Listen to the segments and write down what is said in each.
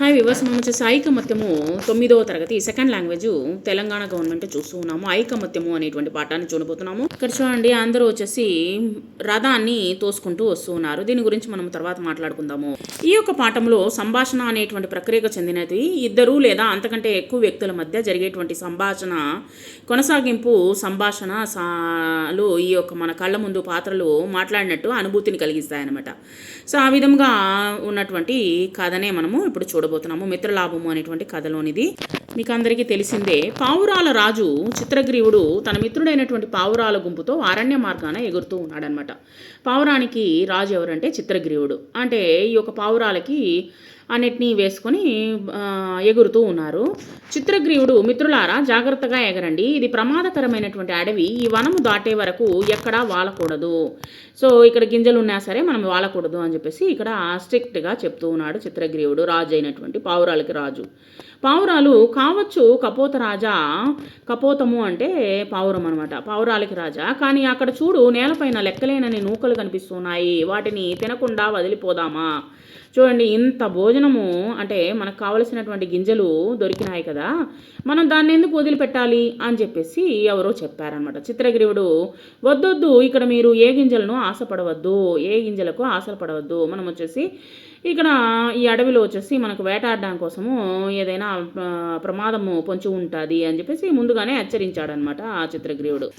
Hi viewers మనం వచ్చేసి ఐకమత్యము తొమ్మిదవ తరగతి సెకండ్ లాంగ్వేజ్ తెలంగాణ గవర్నమెంట్ చూస్తూ ఉన్నాము. ఐకమత్యము అనేటువంటి పాఠాన్ని చూడబోతున్నాము. ఇక్కడ చూడండి అందరూ వచ్చేసి రథాన్ని తోసుకుంటూ వస్తూ ఉన్నారు. దీని గురించి మనం తర్వాత మాట్లాడుకుందాము. ఈ యొక్క పాఠంలో సంభాషణ అనేటువంటి ప్రక్రియకు చెందినది ఇద్దరు లేదా అంతకంటే ఎక్కువ వ్యక్తుల మధ్య జరిగేటువంటి సంభాషణ కొనసాగింపు సంభాషణ సాలు ఈ యొక్క మన కళ్ళ ముందు పాత్రలు మాట్లాడినట్టు అనుభూతిని కలిగిస్తాయన్నమాట. సో ఆ విధంగా ఉన్నటువంటి కథనే మనము ఇప్పుడు చూడబోతున్నాము. మిత్రలాభము అనేటువంటి కథలోనిది. మీకు అందరికీ తెలిసిందే పావురాల రాజు చిత్రగ్రీవుడు తన మిత్రుడైనటువంటి పావురాల గుంపుతో అరణ్య మార్గాన ఎగురుతూ ఉన్నాడనమాట పావురానికి రాజు ఎవరంటే చిత్రగ్రీవుడు. అంటే ఈ యొక్క పావురాలకి అన్నిటినీ వేసుకొని ఎగురుతూ ఉన్నారు. చిత్రగ్రీవుడు మిత్రులారా జాగ్రత్తగా ఎగరండి. ఇది ప్రమాదకరమైనటువంటి అడవి. ఈ వనము దాటే వరకు ఎక్కడా వాలకూడదు. సో ఇక్కడ గింజలు ఉన్నా సరే మనం వాలకూడదు అని చెప్పేసి ఇక్కడ స్ట్రిక్ట్గా చెప్తూ ఉన్నాడు చిత్రగ్రీవుడు రాజు అయినటువంటి పావురాలకి రాజు. పావురాలు కావచ్చు కపోత రాజా. కపోతము అంటే పావురం అనమాట పావురాలకి రాజా. కానీ అక్కడ చూడు నేలపైన లెక్కలేనని నూకలు కనిపిస్తున్నాయి. వాటిని తినకుండా వదిలిపోదామా? చూడండి ఇంత భోజనము అంటే మనకు కావలసినటువంటి గింజలు దొరికినాయి కదా. మనం దాన్ని ఎందుకు వదిలిపెట్టాలి అని చెప్పేసి ఎవరో చెప్పారనమాట చిత్రగిరివుడు వద్దొద్దు ఇక్కడ మీరు ఏ గింజలను ఆశపడవద్దు. ఏ గింజలకు ఆశలు పడవద్దు మనం వచ్చేసి ఇక్కడ ఈ అడవిలో వచ్చేసి మనకు వేటాడడం కోసము ఏదైనా ప్రమాదము పొంచి ఉంటుంది అని చెప్పేసి ముందుగానే హెచ్చరించాడనమాట ఆ చిత్రగ్రీవుడు.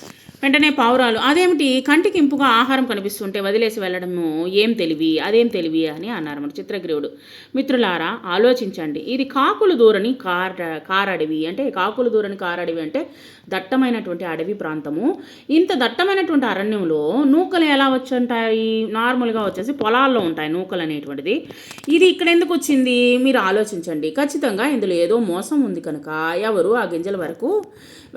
వెంటనే పావురాలు అదేమిటి? కంటికి ఇంపుగా ఆహారం కనిపిస్తుంటే వదిలేసి వెళ్ళడము ఏం తెలివి? అదేం తెలివి? అని అన్నారన్నమాట చిత్రగ్రీవుడు. మిత్రులారా ఆలోచించండి. ఇది కాకులు దూరని కార్ కారడవి. అంటే కాకులు దూరని కారడవి అంటే దట్టమైనటువంటి అడవి ప్రాంతము. ఇంత దట్టమైనటువంటి అరణ్యంలో నూకలు ఎలా వచ్చుంటాయి? నార్మల్గా వచ్చేసి పొలాల్లో ఉంటాయి నూకలు అనేటువంటిది. ఇది ఇక్కడ ఎందుకు వచ్చింది? మీరు ఆలోచించండి. ఖచ్చితంగా ఇందులో ఏదో మోసం ఉంది కనుక ఎవరు ఆ గింజల వరకు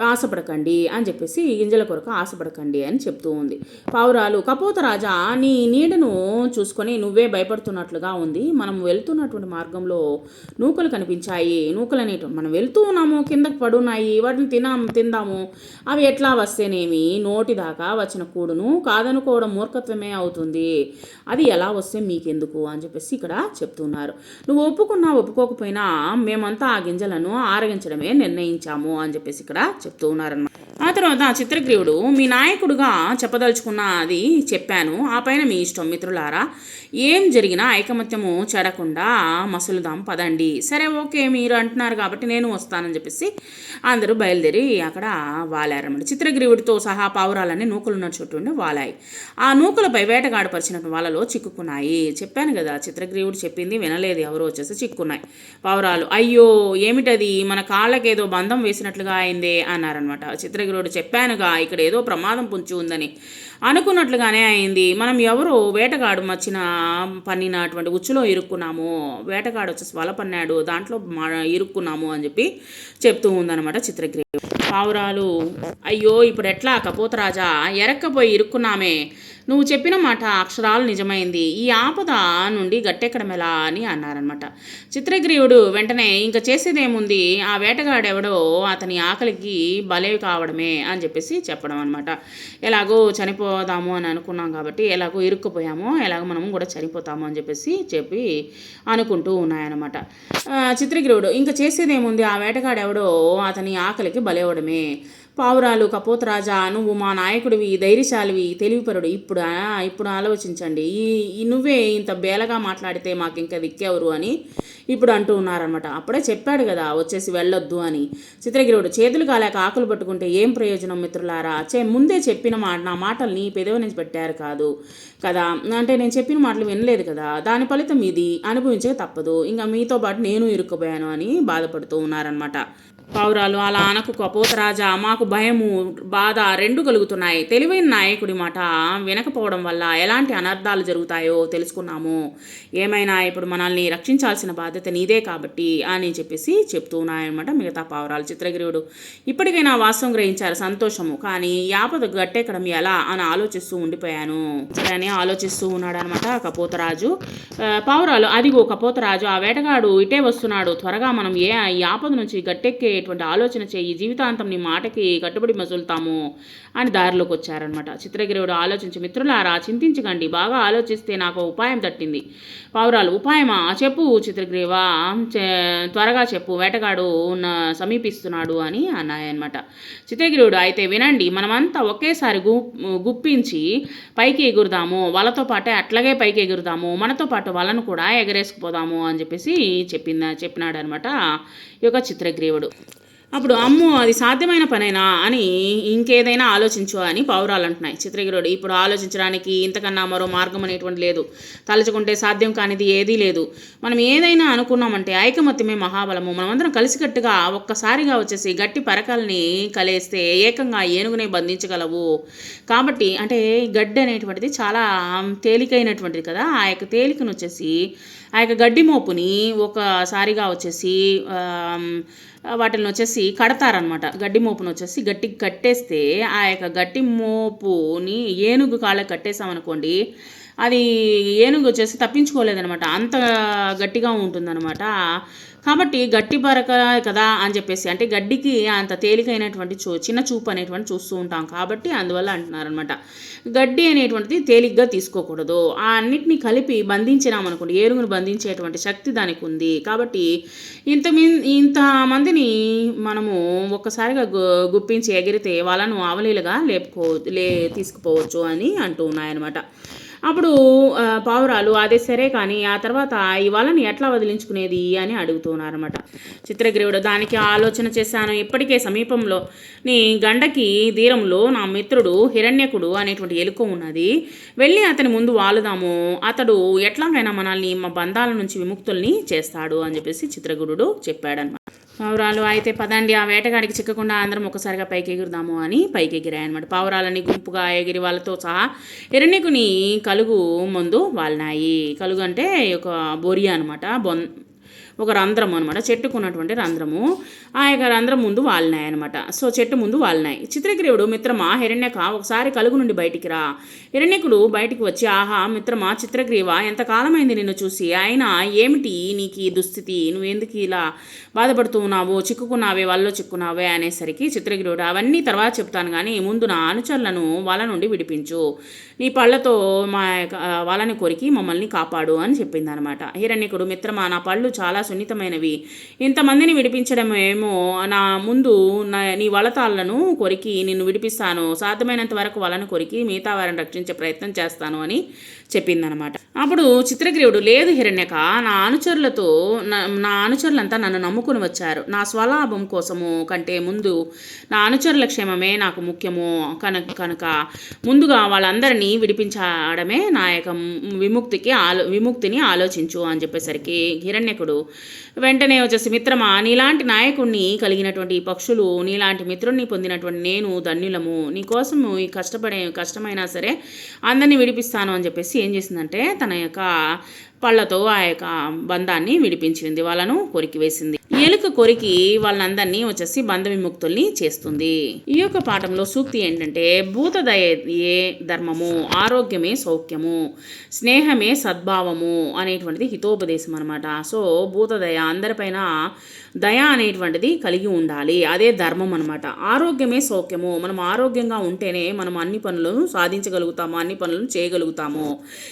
ఆశపడకండి అని చెప్పేసి ఈ గింజల కొరకు ఆశపడకండి అని చెప్తూ ఉంది. పావురాలు కపోతరాజా నీ నీడను చూసుకొని నువ్వే భయపడుతున్నట్లుగా ఉంది. మనం వెళ్తున్నటువంటి మార్గంలో నూకలు కనిపించాయి. నూకలు అనేటువంటి మనం వెళ్తూ ఉన్నాము కిందకు పడున్నాయి. వాటిని తినాము తిందాము. అవి ఎట్లా వస్తేనేమి? నోటి దాకా వచ్చిన కూడును కాదనుకోవడం మూర్ఖత్వమే అవుతుంది. అది ఎలా వస్తే మీకెందుకు? అని చెప్పేసి ఇక్కడ చెప్తున్నారు. నువ్వు ఒప్పుకున్నా ఒప్పుకోకపోయినా మేమంతా ఆ గింజలను ఆరగించడమే నిర్ణయించాము అని చెప్పేసి ఇక్కడ చెప్తూ ఉన్నారన్నమాట. ఆ తర్వాత చిత్రగ్రీవుడు మీ నాయకుడుగా చెప్పదలుచుకున్న అది చెప్పాను. ఆ పైన మీ ఇష్టం మిత్రులారా. ఏం జరిగినా ఐకమత్యము చెడకుండా మసులుదాం పదండి. సరే ఓకే మీరు అంటున్నారు కాబట్టి నేను వస్తానని చెప్పేసి అందరూ బయలుదేరి అక్కడ వాలారన్నమాట చిత్రగ్రీవుడితో సహా పావురాలన్నీ నూకలున్న చుట్టూ ఉండి వాలాయి. ఆ నూకలపై వేటగాడపరిచిన వాళ్ళలో చిక్కుకున్నాయి. చెప్పాను కదా చిత్రగ్రీవుడు చెప్పింది వినలేదు ఎవరో వచ్చేసి చిక్కున్నాయి. పావురాలు అయ్యో ఏమిటది? మన కాళ్ళకేదో బంధం వేసినట్లుగా అయిందే అన్నారనమాట చిత్రగిరుడు చెప్పానుగా ఇక్కడ ఏదో ప్రమాదం పుంచి ఉందని. అనుకున్నట్లుగానే అయింది. మనం ఎవరు వేటగాడు మచ్చిన పన్నినటువంటి ఉచ్చులో ఇరుక్కున్నాము. వేటగాడు వచ్చేసి వల పన్నాడు దాంట్లో మా- ఇరుక్కున్నాము అని చెప్పి చెప్తూ ఉందన్నమాట చిత్రగిరి పావురాలు. అయ్యో ఇప్పుడు ఎట్లా కపోతరాజా ఎరక్కపోయి ఇరుక్కున్నామే. నువ్వు చెప్పిన మాట అక్షరాలు నిజమైంది. ఈ ఆపద నుండి గట్టెక్కడం ఎలా అని అన్నారనమాట చిత్రగ్రీవుడు వెంటనే ఇంకా చేసేదేముంది? ఆ వేటగాడెవడో అతని ఆకలికి బలేవి కావడమే అని చెప్పేసి చెప్పడం అనమాట ఎలాగో చనిపోదాము అని అనుకున్నాం కాబట్టి ఎలాగో ఇరుక్కుపోయాము ఎలాగో మనం కూడా చనిపోతాము అని చెప్పేసి చెప్పి అనుకుంటూ ఉన్నాయన్నమాట. ఆ, చిత్రగ్రీవుడు ఇంకా చేసేదేముంది? ఆ వేటగాడెవడో అతని ఆకలికి బలేవడమే పావురాలు కపోతరాజా నువ్వు మా నాయకుడివి ధైర్యశాలివి తెలివిపరుడు. ఇప్పుడు ఇప్పుడు ఆలోచించండి. ఈ ఈ నువ్వే ఇంత బేలగా మాట్లాడితే మాకు ఇంకా దిక్కెవరు అని ఇప్పుడు అంటూ ఉన్నారనమాట అప్పుడే చెప్పాడు కదా వచ్చేసి వెళ్ళొద్దు అని. చిత్రగిరుడు చేతులు కాలేక ఆకులు పట్టుకుంటే ఏం ప్రయోజనం మిత్రులారా? చే ముందే చెప్పిన మాట నా మాటల్ని పెదవి నుంచి పెట్టారు కాదు కదా? అంటే నేను చెప్పిన మాటలు వినలేదు కదా? దాని ఫలితం ఇది. అనుభవించక తప్పదు. ఇంకా మీతో పాటు నేను ఇరుక్కుపోయాను అని బాధపడుతూ ఉన్నారనమాట పావురాలు అలా అనకు కపోతరాజా మాకు భయము బాధ రెండు కలుగుతున్నాయి. తెలివైన నాయకుడి మాట వినకపోవడం వల్ల ఎలాంటి అనర్థాలు జరుగుతాయో తెలుసుకున్నాము. ఏమైనా ఇప్పుడు మనల్ని రక్షించాల్సిన బాధ్యత నీదే కాబట్టి అని చెప్పేసి చెప్తూ ఉన్నాయన్నమాట మిగతా పావురాలు. చిత్రగిరుడు ఇప్పటికైనా వాస్తవం గ్రహించారు సంతోషము. కానీ యాపద గట్టెక్కడం ఎలా అని ఆలోచిస్తూ ఉండిపోయాను. అని ఆలోచిస్తూ ఉన్నాడు అనమాట కపోతరాజు పావురాలు అదిగో కపోతరాజు ఆ వేటగాడు ఇటే వస్తున్నాడు. త్వరగా మనం ఏ ఈ ఆపద నుంచి గట్టెక్కే అనేటువంటి ఆలోచన చేయి జీవితాంతం నీ మాటకి కట్టుబడి మసులుతాము అని దారిలోకి వచ్చారనమాట చిత్రగిరివుడు ఆలోచించి మిత్రులారా చింతించకండి. బాగా ఆలోచిస్తే నాకు ఉపాయం తట్టింది పావురాలు ఉపాయమా? చెప్పు చిత్రగ్రీవా. త్వరగా చెప్పు. వేటగాడు సమీపిస్తున్నాడు అని అన్నాయన్నమాట. చిత్రగిరివుడు అయితే వినండి. మనమంతా ఒకేసారి గు గుప్పించి పైకి ఎగురుదాము. వాళ్ళతో పాటే అట్లాగే పైకి ఎగురుదాము. మనతో పాటు వాళ్ళను కూడా ఎగరేసుకుపోదాము అని చెప్పేసి చెప్పింది చెప్పినాడనమాట ఈ యొక్క చిత్రగ్రీవుడు. అప్పుడు అమ్మో అది సాధ్యమైన పనేనా అని ఇంకేదైనా ఆలోచించు అని పావురాలు అంటున్నాయి. చిత్రగిరుడు ఇప్పుడు ఆలోచించడానికి ఇంతకన్నా మరో మార్గం అనేటువంటి లేదు. తలుచుకుంటే సాధ్యం కానిది ఏదీ లేదు. మనం ఏదైనా అనుకున్నామంటే ఐకమత్యమే మహాబలము. మనమందరం కలిసికట్టుగా ఒక్కసారిగా వచ్చేసి గట్టి పరకల్ని కలిస్తే ఏకంగా ఏనుగునే బంధించగలవు. కాబట్టి అంటే గడ్డి అనేటువంటిది చాలా తేలికైనటువంటిది కదా. ఆ యొక్క తేలికను వచ్చేసి ఆ యొక్క గడ్డి మోపుని ఒకసారిగా వచ్చేసి వాటిని వచ్చేసి కడతారనమాట గడ్డి మోపును వచ్చేసి గట్టికి కట్టేస్తే ఆ యొక్క గట్టి మోపుని ఏనుగు కాళ్ళకి కట్టేసామనుకోండి అది ఏనుగు వచ్చేసి తప్పించుకోలేదనమాట అంత గట్టిగా ఉంటుందన్నమాట. కాబట్టి గట్టి బరక కదా అని చెప్పేసి అంటే గడ్డికి అంత తేలికైనటువంటి చూ చిన్న చూపు అనేటువంటి చూస్తూ ఉంటాం కాబట్టి అందువల్ల అంటున్నారనమాట గడ్డి అనేటువంటిది తేలిగ్గా తీసుకోకూడదు. ఆ అన్నిటిని కలిపి బంధించినామనుకోండి ఏనుగును బంధించేటువంటి శక్తి దానికి ఉంది. కాబట్టి ఇంత ఇంతమందిని మనము ఒక్కసారిగా గు గుప్పించి ఎగిరితే వాళ్ళను ఆవలీలుగా లేపుకో లే తీసుకుపోవచ్చు అని అంటూ ఉన్నాయన్నమాట. అప్పుడు పావురాలు అదే సరే కానీ ఆ తర్వాత ఈ వాళ్ళని ఎట్లా వదిలించుకునేది అని అడుగుతున్నారన్నమాట. చిత్రగ్రీవుడు దానికి ఆలోచన చేశాను. ఇప్పటికే సమీపంలో నీ గండకి తీరంలో నా మిత్రుడు హిరణ్యకుడు అనేటువంటి ఎలుక ఉన్నది. వెళ్ళి అతని ముందు వాలుదాము. అతడు ఎట్లాగైనా మనల్ని మా బంధాల నుంచి విముక్తుల్ని చేస్తాడు అని చెప్పేసి చిత్రగురుడు చెప్పాడనమాట పావురాలు అయితే పదండి ఆ వేటగాడికి చిక్కకుండా అందరం ఒకసారిగా పైకి ఎగురుదాము అని పైకి ఎగిరాయన్నమాట పావురాలని గుంపుగా ఎగిరి వాళ్ళతో సహా ఎరణికుని కలుగు ముందు వాళ్ళనాయి కలుగు అంటే ఒక బొరియా అనమాట బొన్ ఒక రంధ్రం అనమాట చెట్టుకున్నటువంటి రంధ్రము. ఆ యొక్క రంధ్రం ముందు వాలినాయి అనమాట సో చెట్టు ముందు వాలినాయి చిత్రగ్రీవుడు మిత్రమా హిరణ్యక ఒకసారి కలుగు నుండి బయటికి రా. హిరణ్యకుడు బయటికి వచ్చి ఆహా మిత్రమా చిత్రగ్రీవ ఎంతకాలమైంది నిన్ను చూసి? అయినా ఏమిటి నీకు ఈ దుస్థితి నువ్వెందుకు ఇలా బాధపడుతూ ఉన్నావు? చిక్కుకున్నావే వాళ్ళలో చిక్కున్నావే? అనేసరికి చిత్రగిరుడు అవన్నీ తర్వాత చెప్తాను కానీ ముందు నా అనుచరులను వాళ్ళ నుండి విడిపించు. నీ పళ్ళతో మా యొక్క, వాళ్ళని కొరికి మమ్మల్ని కాపాడు అని చెప్పింది అనమాట హిరణ్యకుడు మిత్రమా నా పళ్ళు చాలా సున్నితమైనవి. ఇంతమందిని విడిపించడమేమో నా ముందు నా నీ వలతాళ్ళను కొరికి నిన్ను విడిపిస్తాను. సాధ్యమైనంత వరకు వలను కొరికి మిగతా వారిని రక్షించే ప్రయత్నం చేస్తాను అని చెప్పిందనమాట. అప్పుడు చిత్రగ్రీవుడు లేదు హిరణ్యక నా అనుచరులతో నా- అనుచరులంతా నన్ను నమ్ముకుని వచ్చారు. నా స్వలాభం కోసము కంటే ముందు నా అనుచరుల క్షేమమే నాకు ముఖ్యము. కనుక కనుక ముందుగా వాళ్ళందరినీ విడిపించడమే నా యొక్క విముక్తికి ఆలో విముక్తిని ఆలోచించు అని చెప్పేసరికి హిరణ్యకుడు వెంటనే వచ్చేసి మిత్రమా నీలాంటి నాయకుడిని కలిగినటువంటి పక్షులు నీలాంటి మిత్రుడిని పొందినటువంటి నేను ధన్యులము. నీకోసము ఈ కష్టపడే కష్టమైనా సరే అందరినీ విడిపిస్తాను అని చెప్పేసి ఏం చేసిందంటే తన యొక్క పళ్ళతో ఆ యొక్క బంధాన్ని విడిపించింది వాళ్ళను కొరికి వేసింది. ఎలుక కొరికి వాళ్ళందరినీ వచ్చేసి బంధ విముక్తుల్ని చేస్తుంది. ఈ యొక్క పాఠంలో సూక్తి ఏంటంటే భూతదయే ధర్మము ఆరోగ్యమే సౌఖ్యము స్నేహమే సద్భావము అనేటువంటిది హితోపదేశం అనమాట సో భూతదయ అందరిపైన దయ అనేటువంటిది కలిగి ఉండాలి. అదే ధర్మం అనమాట ఆరోగ్యమే సౌఖ్యము. మనం ఆరోగ్యంగా ఉంటేనే మనం అన్ని పనులను సాధించగలుగుతాము అన్ని పనులను చేయగలుగుతాము.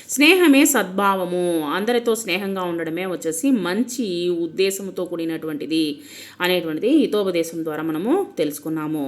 స్నేహమే సద్భావము. అందరితో స్నేహంగా ఉండడమే వచ్చేసి మంచి ఉద్దేశంతో కూడినటువంటిది అనేటువంటిది హితోపదేశం ద్వారా మనము తెలుసుకున్నాము.